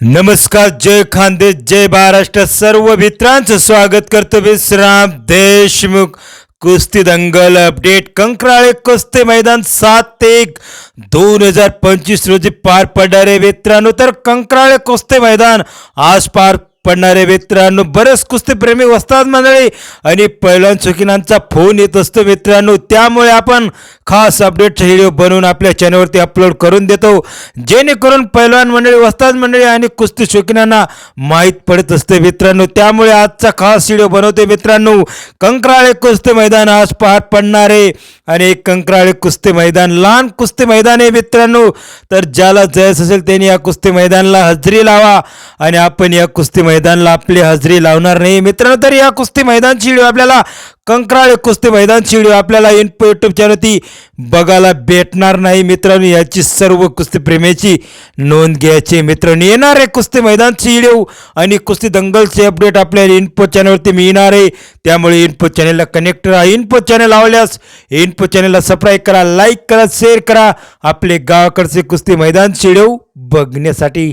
नमस्कार जय खानदेश जय महाराष्ट्र सर्व मित्रांचं स्वागत करतो विश्राम देशमुख. कुस्ती दंगल अपडेट कंकराळे कुस्ती मैदान सात एक. दोन हजार पंचवीस रोजी पार पडणारे मित्रांनो तर कंकराळे कुस्ती मैदान आज पार पडणारे मित्रांनो बरेच कुस्तीप्रेमी वस्ताद मंडळी आणि पैलवान चुकीनांचा फोन येत असतो मित्रांनो त्यामुळे आपण खास अपडेटचा व्हिडिओ बनवून आपल्या चॅनलवरती अपलोड करून देतो. जेणेकरून पैलवान मंडळी वस्ताद मंडळी आणि कुस्ती शौकीनांना माहीत पडत असते मित्रांनो. त्यामुळे आजचा खास व्हिडिओ बनवते मित्रांनो. कंकराळे कुस्ती मैदान आज पहाट पडणारे आणि एक कंकराळे कुस्ती मैदान लहान कुस्ती मैदान आहे मित्रांनो. तर ज्याला जायचं असेल त्यांनी या कुस्ती मैदानाला हजेरी लावा. आणि आपण या कुस्ती मैदानाला आपली हजेरी लावणार नाही. मित्रांनो तर या कुस्ती मैदानची व्हिडिओ आपल्याला कंकराळे कुस्ती मैदानची व्हिडिओ आपल्याला इन यूट्यूब चॅनलती बघायला भेटणार नाही मित्रांनो. याची सर्व कुस्तीप्रेमीची नोंद घ्यायची मित्रांनो येणार आहे कुस्ती मैदानची व्हिडिओ आणि कुस्ती दंगलचे अपडेट आपल्या इनपो चॅनलवरती मिळणार आहे. त्यामुळे इनपो चॅनलला कनेक्ट राहा. इनपो चॅनल आवडल्यास इनपो चॅनलला सबस्क्राईब करा लाईक करा शेअर करा. आपले गावाकडचे कुस्ती मैदानची व्हिडिओ बघण्यासाठी.